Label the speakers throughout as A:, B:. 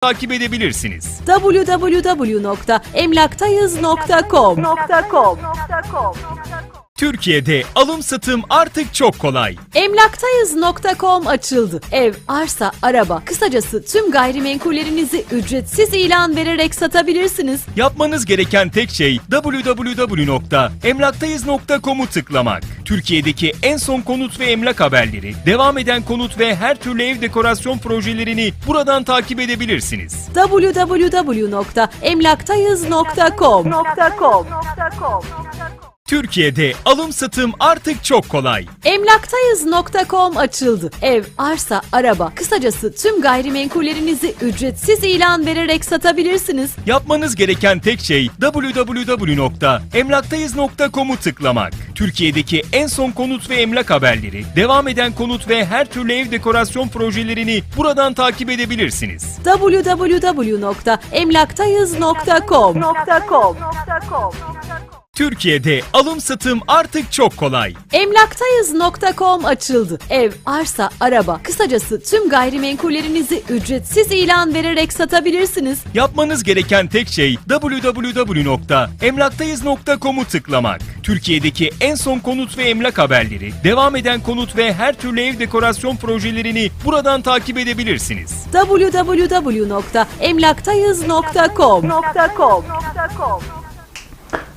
A: takip edebilirsiniz.
B: www.emlaktayız.com
A: Türkiye'de alım satım artık çok kolay.
B: Emlaktayız.com açıldı. Ev, arsa, araba, kısacası tüm gayrimenkullerinizi ücretsiz ilan vererek satabilirsiniz.
A: Yapmanız gereken tek şey www.emlaktayız.com'u tıklamak. Türkiye'deki en son konut ve emlak haberleri, devam eden konut ve her türlü ev dekorasyon projelerini buradan takip edebilirsiniz.
B: www.emlaktayız.com
A: Türkiye'de alım satım artık çok kolay.
B: Emlaktayız.com açıldı. Ev, arsa, araba, kısacası tüm gayrimenkullerinizi ücretsiz ilan vererek satabilirsiniz.
A: Yapmanız gereken tek şey www.emlaktayız.com'u tıklamak. Türkiye'deki en son konut ve emlak haberleri, devam eden konut ve her türlü ev dekorasyon projelerini buradan takip edebilirsiniz.
B: www.emlaktayız.com
A: Türkiye'de alım satım artık çok kolay.
B: Emlaktayız.com açıldı. Ev, arsa, araba, kısacası tüm gayrimenkullerinizi ücretsiz ilan vererek satabilirsiniz.
A: Yapmanız gereken tek şey www.emlaktayız.com'u tıklamak. Türkiye'deki en son konut ve emlak haberleri, devam eden konut ve her türlü ev dekorasyon projelerini buradan takip edebilirsiniz.
B: www.emlaktayız.com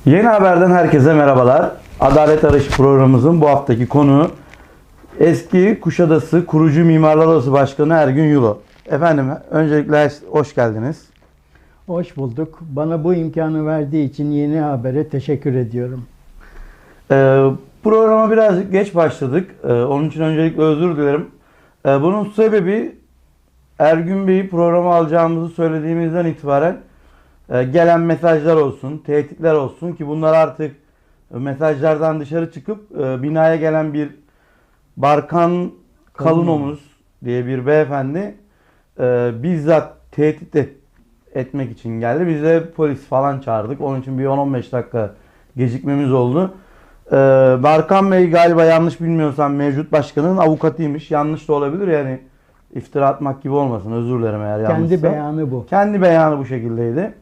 C: Yeni haberden herkese merhabalar. Adalet Arayışı programımızın bu haftaki konuğu eski Kuşadası Kurucu Mimarlar Odası Başkanı Ergün Yulo. Efendim öncelikle hoş geldiniz.
D: Hoş bulduk. Bana bu imkanı verdiği için yeni habere teşekkür ediyorum.
C: Ee, programa birazcık geç başladık. Ee, onun için öncelikle özür dilerim. Ee, bunun sebebi Ergün Bey'i programa alacağımızı söylediğimizden itibaren e, gelen mesajlar olsun, tehditler olsun ki bunlar artık e, mesajlardan dışarı çıkıp e, binaya gelen bir Barkan Kalınomuz diye bir beyefendi e, bizzat tehdit et- etmek için geldi. Biz de polis falan çağırdık. Onun için bir 10-15 dakika gecikmemiz oldu. Ee, Barkan Bey galiba yanlış bilmiyorsam mevcut başkanın avukatıymış. Yanlış da olabilir yani iftira atmak gibi olmasın. Özür dilerim eğer yanlışsa.
D: Kendi beyanı bu.
C: Kendi beyanı bu şekildeydi.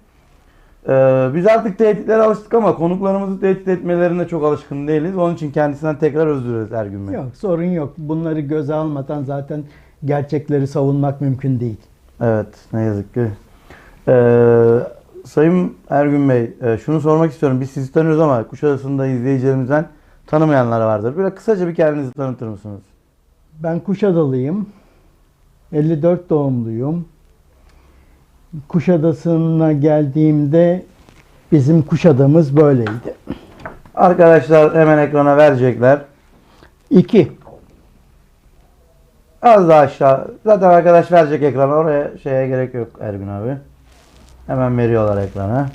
C: Ee, biz artık tehditlere alıştık ama konuklarımızı tehdit etmelerine çok alışkın değiliz. Onun için kendisinden tekrar özür dileriz Ergün Bey.
D: Yok sorun yok. Bunları göze almadan zaten gerçekleri savunmak mümkün değil.
C: Evet ne yazık ki. Ee, Sayın Ergün Bey e, şunu sormak istiyorum. Biz sizi tanıyoruz ama Kuşadası'nda izleyicilerimizden tanımayanlar vardır. Böyle kısaca bir kendinizi tanıtır mısınız?
D: Ben Kuşadalıyım. 54 doğumluyum. Kuşadası'na geldiğimde bizim Kuşadamız böyleydi.
C: Arkadaşlar hemen ekrana verecekler.
D: 2.
C: Az daha aşağı. Zaten arkadaş verecek ekrana. Oraya şeye gerek yok Ergün abi. Hemen veriyorlar ekrana.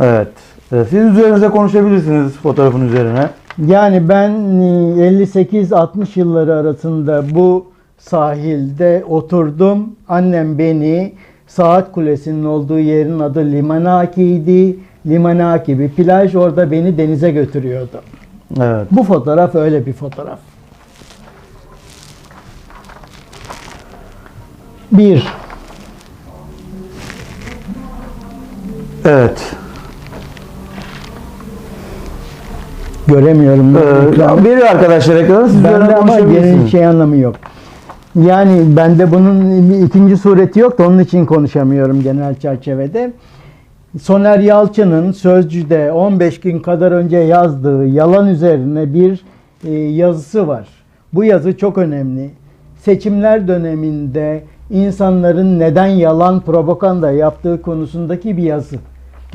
C: Evet. Ee, Siz üzerinize konuşabilirsiniz fotoğrafın üzerine.
D: Yani ben e, 58-60 yılları arasında bu sahilde oturdum. Annem beni Saat Kulesi'nin olduğu yerin adı Limanaki'ydi. Limanaki bir plaj orada beni denize götürüyordu.
C: Evet.
D: Bu fotoğraf öyle bir fotoğraf. Bir.
C: Evet.
D: Göremiyorum. ekranı.
C: Ee, veriyor arkadaşlar ekrana. Siz üzerine
D: Bende ama
C: konuşabilirsiniz.
D: şey anlamı yok. Yani bende bunun ikinci sureti yok da onun için konuşamıyorum genel çerçevede. Soner Yalçın'ın Sözcü'de 15 gün kadar önce yazdığı yalan üzerine bir e, yazısı var. Bu yazı çok önemli. Seçimler döneminde insanların neden yalan propaganda yaptığı konusundaki bir yazı.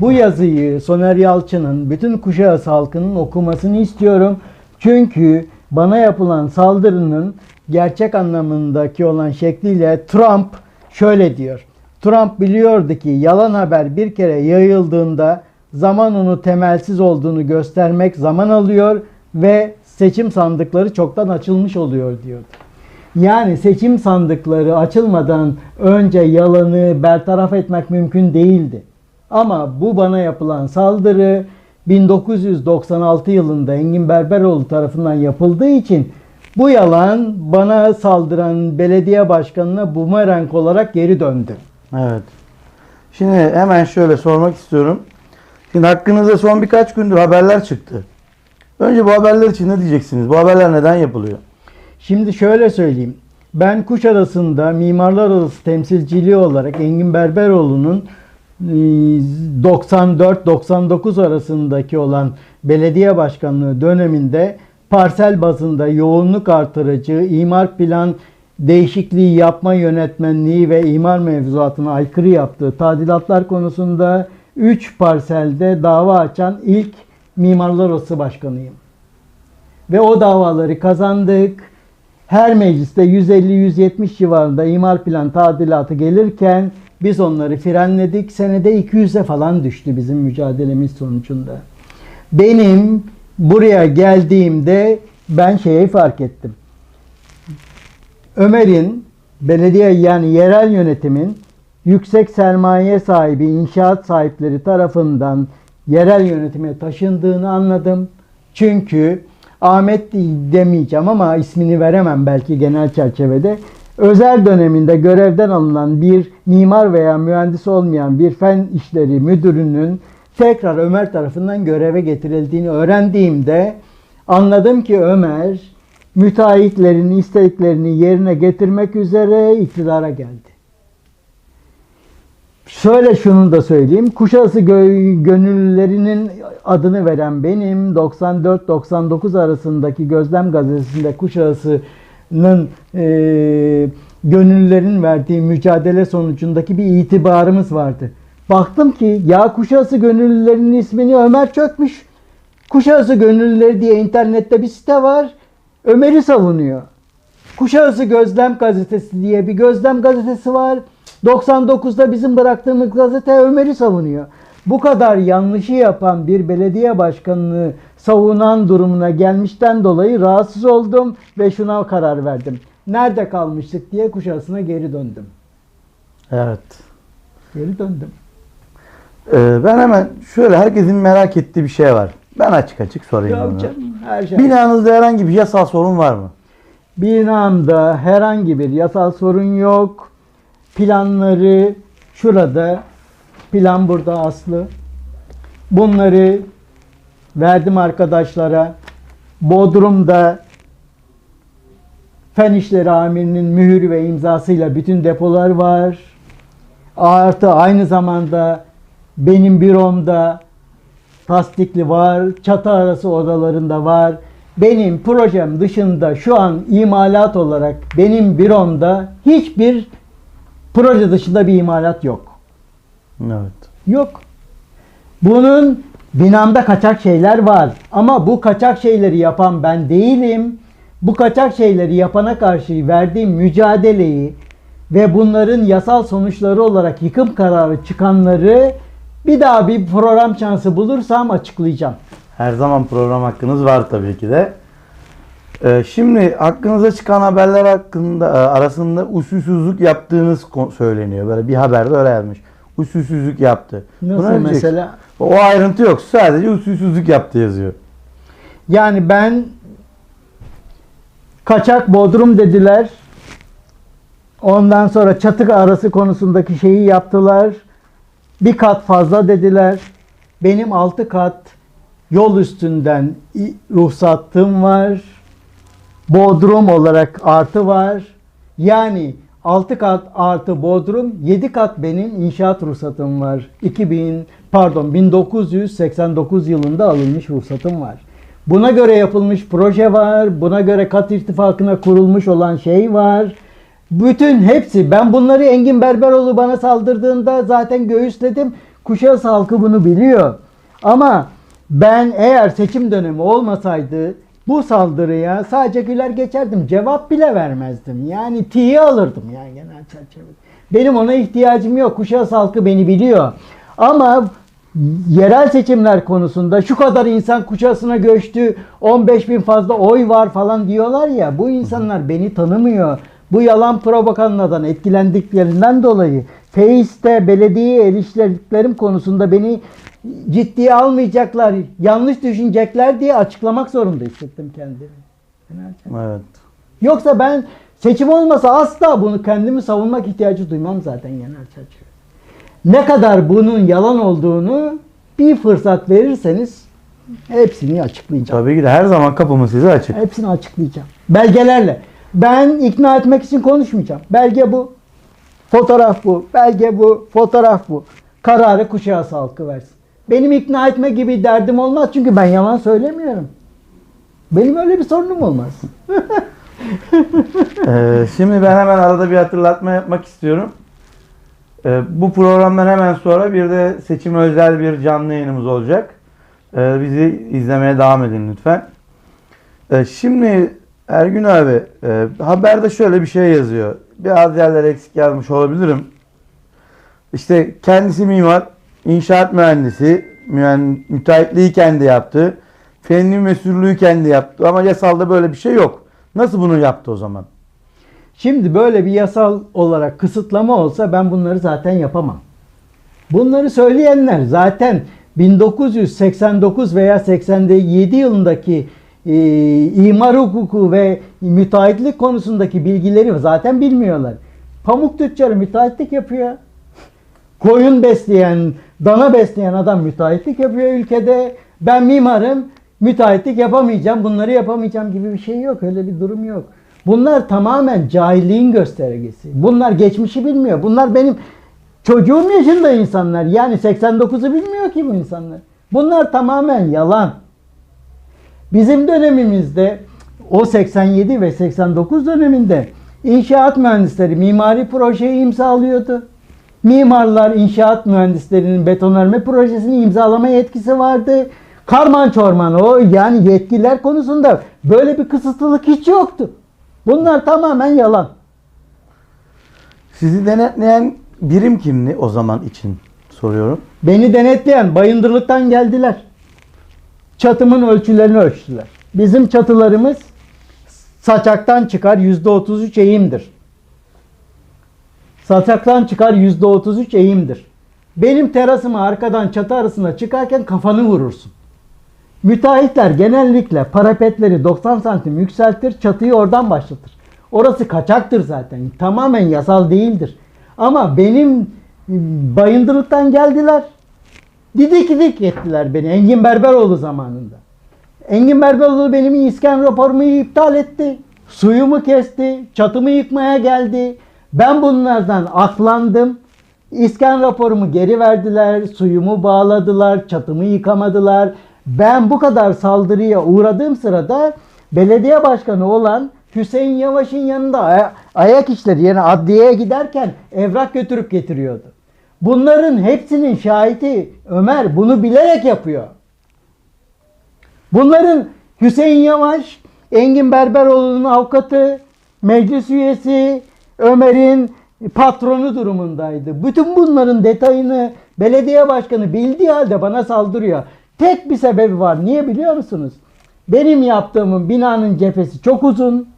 D: Bu yazıyı Soner Yalçın'ın bütün Kuşadası halkının okumasını istiyorum. Çünkü bana yapılan saldırının gerçek anlamındaki olan şekliyle Trump şöyle diyor. Trump biliyordu ki yalan haber bir kere yayıldığında zaman onu temelsiz olduğunu göstermek zaman alıyor ve seçim sandıkları çoktan açılmış oluyor diyordu. Yani seçim sandıkları açılmadan önce yalanı bertaraf etmek mümkün değildi. Ama bu bana yapılan saldırı 1996 yılında Engin Berberoğlu tarafından yapıldığı için Bu yalan bana saldıran belediye başkanına bumerang olarak geri döndü.
C: Evet. Şimdi hemen şöyle sormak istiyorum. Şimdi hakkınızda son birkaç gündür haberler çıktı. Önce bu haberler için ne diyeceksiniz? Bu haberler neden yapılıyor?
D: Şimdi şöyle söyleyeyim. Ben Kuşadası'nda Mimarlar Odası temsilciliği olarak Engin Berberoğlu'nun e, 94-99 arasındaki olan belediye başkanlığı döneminde parsel bazında yoğunluk artırıcı, imar plan değişikliği yapma yönetmenliği ve imar mevzuatına aykırı yaptığı tadilatlar konusunda 3 parselde dava açan ilk Mimarlar Odası başkanıyım. Ve o davaları kazandık. Her mecliste 150-170 civarında imar plan tadilatı gelirken biz onları frenledik. Senede 200'e falan düştü bizim mücadelemiz sonucunda. Benim buraya geldiğimde ben şeyi fark ettim. Ömer'in belediye yani yerel yönetimin yüksek sermaye sahibi inşaat sahipleri tarafından yerel yönetime taşındığını anladım. Çünkü Ahmet demeyeceğim ama ismini veremem belki genel çerçevede. Özel döneminde görevden alınan bir mimar veya mühendis olmayan bir fen işleri müdürünün tekrar Ömer tarafından göreve getirildiğini öğrendiğimde anladım ki Ömer müteahhitlerin isteklerini yerine getirmek üzere iktidara geldi. Şöyle şunu da söyleyeyim. Kuşadası gö- gönüllülerinin adını veren benim 94-99 arasındaki Gözlem Gazetesi'nde Kuşadası'nın e, gönüllülerin verdiği mücadele sonucundaki bir itibarımız vardı. Baktım ki ya Kuşadası gönüllülerinin ismini Ömer çökmüş. Kuşadası gönüllüleri diye internette bir site var. Ömer'i savunuyor. Kuşadası Gözlem Gazetesi diye bir gözlem gazetesi var. 99'da bizim bıraktığımız gazete Ömer'i savunuyor. Bu kadar yanlışı yapan bir belediye başkanını savunan durumuna gelmişten dolayı rahatsız oldum ve şuna karar verdim. Nerede kalmıştık diye Kuşadası'na geri döndüm.
C: Evet.
D: Geri döndüm.
C: Ee, ben hemen şöyle herkesin merak ettiği bir şey var. Ben açık açık sorayım bunu.
D: canım, her şey.
C: Binanızda herhangi bir yasal sorun var mı?
D: Binamda herhangi bir yasal sorun yok. Planları şurada. Plan burada aslı. Bunları verdim arkadaşlara. Bodrum'da Fen İşleri Amirinin mühürü ve imzasıyla bütün depolar var. Artı aynı zamanda benim büromda tasdikli var, çatı arası odalarında var. Benim projem dışında şu an imalat olarak benim büromda hiçbir proje dışında bir imalat yok.
C: Evet.
D: Yok. Bunun binamda kaçak şeyler var. Ama bu kaçak şeyleri yapan ben değilim. Bu kaçak şeyleri yapana karşı verdiğim mücadeleyi ve bunların yasal sonuçları olarak yıkım kararı çıkanları bir daha bir program şansı bulursam açıklayacağım.
C: Her zaman program hakkınız var tabii ki de. Ee, şimdi hakkınıza çıkan haberler hakkında e, arasında usulsüzlük yaptığınız söyleniyor. Böyle bir haberde öyle yazmış. Usulsüzlük yaptı.
D: Nasıl
C: Buna
D: mesela?
C: O ayrıntı yok. Sadece usulsüzlük yaptı yazıyor.
D: Yani ben kaçak bodrum dediler. Ondan sonra çatı arası konusundaki şeyi yaptılar. Bir kat fazla dediler. Benim altı kat yol üstünden ruhsatım var. Bodrum olarak artı var. Yani 6 kat artı bodrum 7 kat benim inşaat ruhsatım var. 2000 pardon 1989 yılında alınmış ruhsatım var. Buna göre yapılmış proje var. Buna göre kat irtifakına kurulmuş olan şey var. Bütün hepsi ben bunları Engin Berberoğlu bana saldırdığında zaten göğüsledim. Kuşadası halkı bunu biliyor. Ama ben eğer seçim dönemi olmasaydı bu saldırıya sadece güler geçerdim. Cevap bile vermezdim. Yani tiye alırdım yani genel çerçevede. Benim ona ihtiyacım yok. Kuşadası halkı beni biliyor. Ama yerel seçimler konusunda şu kadar insan Kuşadası'na göçtü, 15 bin fazla oy var falan diyorlar ya. Bu insanlar beni tanımıyor. Bu yalan propagandadan etkilendiklerinden dolayı Face'te belediyeye eriştirdiklerim konusunda beni ciddiye almayacaklar, yanlış düşünecekler diye açıklamak zorunda hissettim kendimi.
C: Evet.
D: Yoksa ben seçim olmasa asla bunu kendimi savunmak ihtiyacı duymam zaten genel çerçeve. Ne kadar bunun yalan olduğunu bir fırsat verirseniz hepsini açıklayacağım.
C: Tabii ki de her zaman kapımız size açık.
D: Hepsini açıklayacağım. Belgelerle. Ben ikna etmek için konuşmayacağım. Belge bu. Fotoğraf bu. Belge bu. Fotoğraf bu. Kararı kuşağı halkı versin. Benim ikna etme gibi derdim olmaz çünkü ben yalan söylemiyorum. Benim öyle bir sorunum olmaz.
C: Ee, şimdi ben hemen arada bir hatırlatma yapmak istiyorum. Ee, bu programdan hemen sonra bir de seçim özel bir canlı yayınımız olacak. Ee, bizi izlemeye devam edin lütfen. Ee, şimdi Ergün abi e, haberde şöyle bir şey yazıyor. Biraz yerler eksik yazmış olabilirim. İşte kendisi mimar, inşaat mühendisi, mühen- müteahhitliği kendi yaptı. Fenli mesullüğü kendi yaptı ama yasalda böyle bir şey yok. Nasıl bunu yaptı o zaman?
D: Şimdi böyle bir yasal olarak kısıtlama olsa ben bunları zaten yapamam. Bunları söyleyenler zaten 1989 veya 87 yılındaki imar hukuku ve müteahhitlik konusundaki bilgileri zaten bilmiyorlar. Pamuk tüccarı müteahhitlik yapıyor. Koyun besleyen, dana besleyen adam müteahhitlik yapıyor ülkede. Ben mimarım, müteahhitlik yapamayacağım, bunları yapamayacağım gibi bir şey yok. Öyle bir durum yok. Bunlar tamamen cahilliğin göstergesi. Bunlar geçmişi bilmiyor. Bunlar benim çocuğum yaşında insanlar. Yani 89'u bilmiyor ki bu insanlar. Bunlar tamamen yalan. Bizim dönemimizde o 87 ve 89 döneminde inşaat mühendisleri mimari projeyi imzalıyordu. Mimarlar inşaat mühendislerinin betonarme projesini imzalama yetkisi vardı. Karman çorman o yani yetkiler konusunda böyle bir kısıtlılık hiç yoktu. Bunlar tamamen yalan.
C: Sizi denetleyen birim kimdi o zaman için soruyorum.
D: Beni denetleyen bayındırlıktan geldiler. Çatımın ölçülerini ölçtüler. Bizim çatılarımız saçaktan çıkar %33 eğimdir. Saçaktan çıkar %33 eğimdir. Benim terasıma arkadan çatı arasında çıkarken kafanı vurursun. Müteahhitler genellikle parapetleri 90 santim yükseltir, çatıyı oradan başlatır. Orası kaçaktır zaten. Tamamen yasal değildir. Ama benim bayındırlıktan geldiler. Didik didik ettiler beni Engin Berberoğlu zamanında. Engin Berberoğlu benim iskan raporumu iptal etti. Suyumu kesti. Çatımı yıkmaya geldi. Ben bunlardan aklandım. İskan raporumu geri verdiler. Suyumu bağladılar. Çatımı yıkamadılar. Ben bu kadar saldırıya uğradığım sırada belediye başkanı olan Hüseyin Yavaş'ın yanında aya- ayak işleri yani adliyeye giderken evrak götürüp getiriyordu. Bunların hepsinin şahidi Ömer bunu bilerek yapıyor. Bunların Hüseyin Yavaş, Engin Berberoğlu'nun avukatı, meclis üyesi, Ömer'in patronu durumundaydı. Bütün bunların detayını belediye başkanı bildiği halde bana saldırıyor. Tek bir sebebi var. Niye biliyor musunuz? Benim yaptığımın binanın cephesi çok uzun.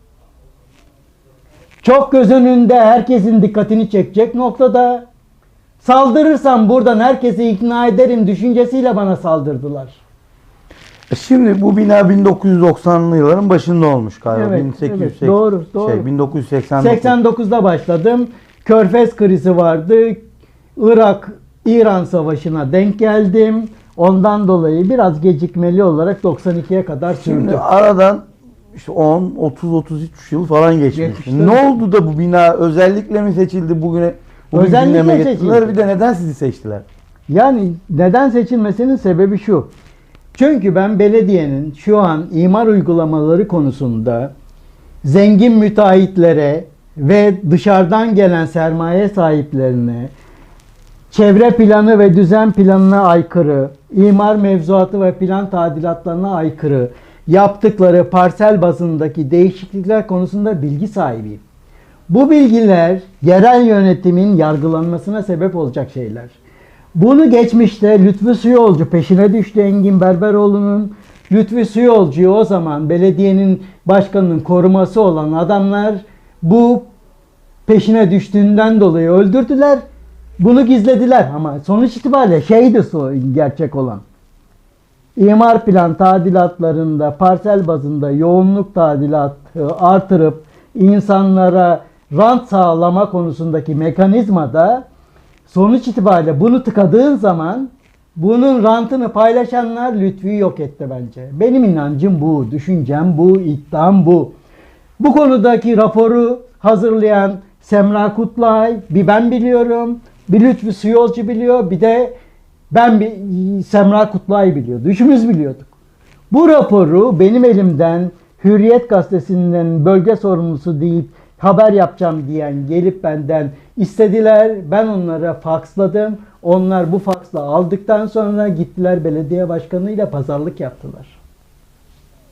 D: Çok göz önünde herkesin dikkatini çekecek noktada. Saldırırsam buradan herkesi ikna ederim düşüncesiyle bana saldırdılar.
C: E Şimdi bu bina 1990'lı yılların başında olmuş galiba.
D: Evet,
C: 1880
D: evet, doğru, doğru.
C: Şey, 1989.
D: 89'da başladım. Körfez krizi vardı. Irak İran savaşına denk geldim. Ondan dolayı biraz gecikmeli olarak 92'ye kadar sürdü.
C: Şimdi aradan işte 10, 30, 33 yıl falan geçmiş.
D: Geçmiştir.
C: Ne oldu da bu bina özellikle mi seçildi bugüne? Bugün
D: Özellikle
C: gündeme getirdiler?
D: seçildi.
C: Bir de neden sizi seçtiler?
D: Yani neden seçilmesinin sebebi şu. Çünkü ben belediyenin şu an imar uygulamaları konusunda zengin müteahhitlere ve dışarıdan gelen sermaye sahiplerine çevre planı ve düzen planına aykırı, imar mevzuatı ve plan tadilatlarına aykırı yaptıkları parsel bazındaki değişiklikler konusunda bilgi sahibiyim. Bu bilgiler yerel yönetimin yargılanmasına sebep olacak şeyler. Bunu geçmişte Lütfü Suyolcu peşine düştü Engin Berberoğlu'nun. Lütfü Suyolcu'yu o zaman belediyenin başkanının koruması olan adamlar bu peşine düştüğünden dolayı öldürdüler. Bunu gizlediler ama sonuç itibariyle şeydi gerçek olan. İmar plan tadilatlarında parsel bazında yoğunluk tadilatı artırıp insanlara rant sağlama konusundaki mekanizma da sonuç itibariyle bunu tıkadığın zaman bunun rantını paylaşanlar Lütfü'yü yok etti bence. Benim inancım bu, düşüncem bu, iddiam bu. Bu konudaki raporu hazırlayan Semra Kutlay, bir ben biliyorum, bir Lütfü Suyolcu biliyor, bir de ben bir Semra Kutlay biliyordu. Üçümüz biliyorduk. Bu raporu benim elimden Hürriyet gazetesinden bölge sorumlusu deyip haber yapacağım diyen gelip benden istediler. Ben onlara faksladım. Onlar bu faksla aldıktan sonra gittiler belediye başkanıyla pazarlık yaptılar.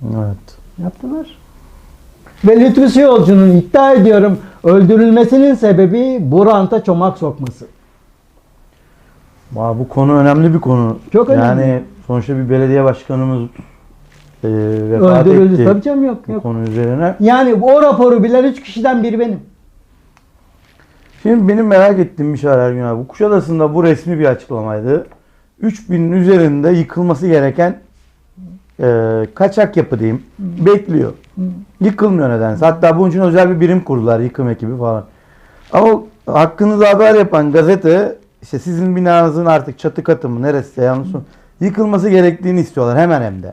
C: Evet.
D: Yaptılar. Ve Lütfü Yolcu'nun iddia ediyorum öldürülmesinin sebebi bu ranta çomak sokması.
C: Bu konu önemli bir konu.
D: Çok önemli.
C: Yani sonuçta bir belediye başkanımız e, vefat
D: Öldürüldü.
C: etti
D: Tabii canım yok
C: bu
D: yok.
C: konu üzerine.
D: Yani o raporu bilen üç kişiden biri benim.
C: Şimdi benim merak ettiğim bir şey var Ergün abi. Kuşadası'nda bu resmi bir açıklamaydı. 3000'in üzerinde yıkılması gereken e, kaçak yapı diyeyim. Bekliyor. Yıkılmıyor nedense. Hatta bunun için özel bir birim kurdular. Yıkım ekibi falan. Ama hakkınızda haber yapan gazete işte sizin binanızın artık çatı katı mı neresi yanlış mı? Yıkılması gerektiğini istiyorlar hemen hem de.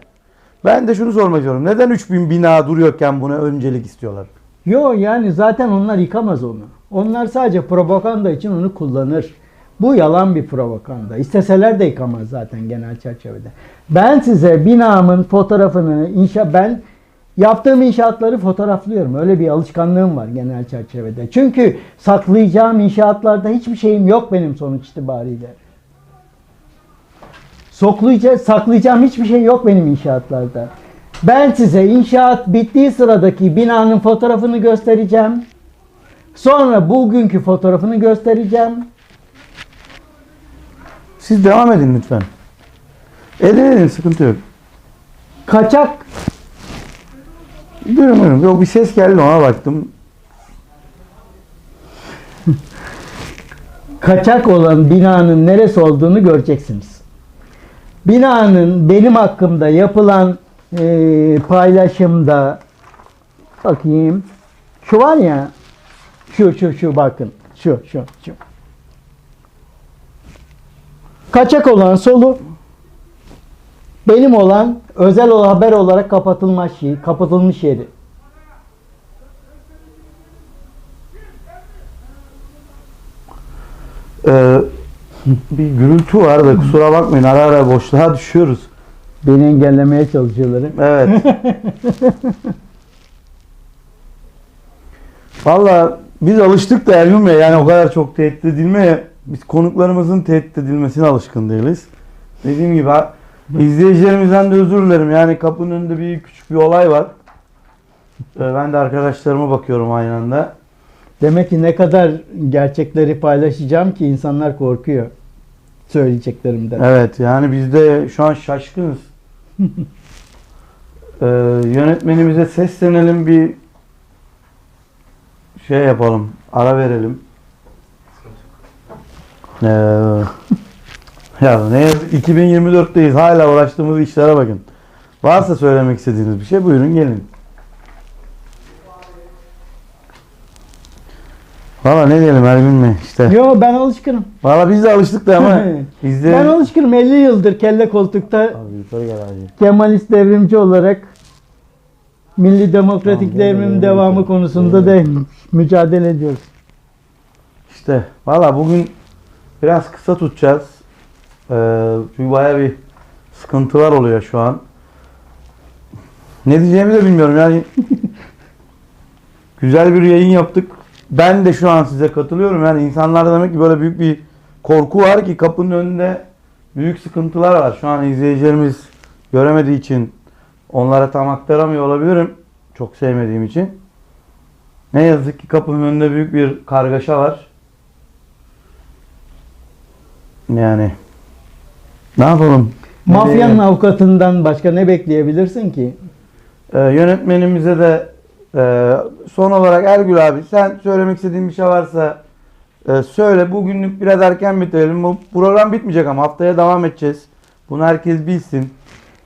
C: Ben de şunu sormak istiyorum. Neden 3000 bina duruyorken buna öncelik istiyorlar?
D: Yo yani zaten onlar yıkamaz onu. Onlar sadece propaganda için onu kullanır. Bu yalan bir propaganda. İsteseler de yıkamaz zaten genel çerçevede. Ben size binamın fotoğrafını inşa ben yaptığım inşaatları fotoğraflıyorum. Öyle bir alışkanlığım var genel çerçevede. Çünkü saklayacağım inşaatlarda hiçbir şeyim yok benim sonuç itibariyle. Soklayacağım, saklayacağım hiçbir şey yok benim inşaatlarda. Ben size inşaat bittiği sıradaki binanın fotoğrafını göstereceğim. Sonra bugünkü fotoğrafını göstereceğim.
C: Siz devam edin lütfen. Edin edin sıkıntı yok.
D: Kaçak
C: Buyurun buyurun. Yok bir ses geldi ona baktım.
D: kaçak olan binanın neresi olduğunu göreceksiniz. Binanın benim hakkımda yapılan eee, paylaşımda bakayım şu var ya şu şu şu bakın şu şu şu kaçak olan solu benim olan özel haber olarak kapatılmış şey, kapatılmış yeri.
C: Ee, bir gürültü var da kusura bakmayın ara ara boşluğa düşüyoruz.
D: Beni engellemeye çalışıyorlar.
C: Evet. Valla biz alıştık da Ergun Bey yani o kadar çok tehdit edilmeye biz konuklarımızın tehdit edilmesine alışkın değiliz. Dediğim gibi ha- izleyicilerimizden de özür dilerim yani kapının önünde bir küçük bir olay var. Ee, Ben de arkadaşlarıma bakıyorum aynı anda.
D: Demek ki ne kadar gerçekleri paylaşacağım ki insanlar korkuyor söyleyeceklerimden.
C: Evet yani biz de şu an şaşkınız. Ee, yönetmenimize seslenelim bir şey yapalım. Ara verelim. Ee, ya ne yazık 2024'teyiz. Hala uğraştığımız işlere bakın. Varsa söylemek istediğiniz bir şey buyurun gelin. Valla ne diyelim Ergün Bey işte.
D: Yo ben alışkınım.
C: Valla biz de alıştık da ama izle...
D: Ben alışkınım 50 yıldır kelle koltukta
C: Abi yukarı gel abi.
D: Kemalist devrimci olarak Milli Demokratik
C: Tamam,
D: Devrim devamı
C: böyle.
D: konusunda da mücadele ediyoruz.
C: İşte valla bugün biraz kısa tutacağız. Ee, çünkü baya bir sıkıntılar oluyor şu an. Ne diyeceğimi de bilmiyorum yani. Güzel bir yayın yaptık. Ben de şu an size katılıyorum. Yani insanlarda demek ki böyle büyük bir korku var ki kapının önünde büyük sıkıntılar var. Şu an izleyicilerimiz göremediği için onlara tam aktaramıyor olabilirim. Çok sevmediğim için. Ne yazık ki kapının önünde büyük bir kargaşa var. Yani ne yapalım?
D: Mafyanın avukatından başka ne bekleyebilirsin ki?
C: Ee, yönetmenimize de e, son olarak Ergül abi sen söylemek istediğin bir şey varsa e, söyle. Bugünlük biraz erken bitirelim. Bu program bitmeyecek ama haftaya devam edeceğiz. Bunu herkes bilsin.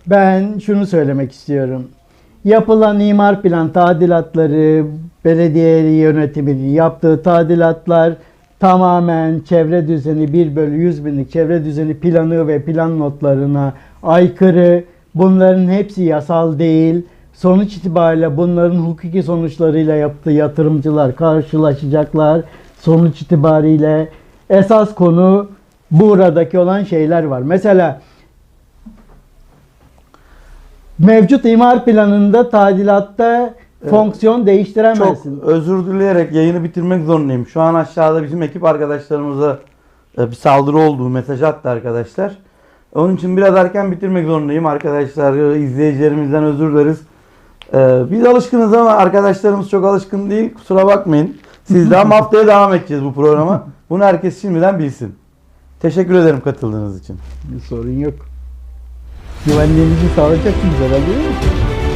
D: Ben şunu söylemek istiyorum. yapılan imar plan tadilatları, belediye yönetiminin yaptığı tadilatlar tamamen çevre düzeni 1 bölü 100 binlik çevre düzeni planı ve plan notlarına aykırı. Bunların hepsi yasal değil. Sonuç itibariyle bunların hukuki sonuçlarıyla yaptığı yatırımcılar karşılaşacaklar. Sonuç itibariyle esas konu buradaki olan şeyler var. Mesela mevcut imar planında tadilatta fonksiyon
C: Çok
D: değiştiremezsin.
C: özür dileyerek yayını bitirmek zorundayım. Şu an aşağıda bizim ekip arkadaşlarımıza e, bir saldırı olduğu mesaj attı arkadaşlar. Onun için biraz erken bitirmek zorundayım arkadaşlar. E, izleyicilerimizden özür dileriz. E, Biz alışkınız ama arkadaşlarımız çok alışkın değil. Kusura bakmayın. Siz daha haftaya devam edeceğiz bu programa. Bunu herkes şimdiden bilsin. Teşekkür ederim katıldığınız için.
D: Bir sorun yok. Güvenliğinizi sağlayacak mıyız herhalde? değil mi?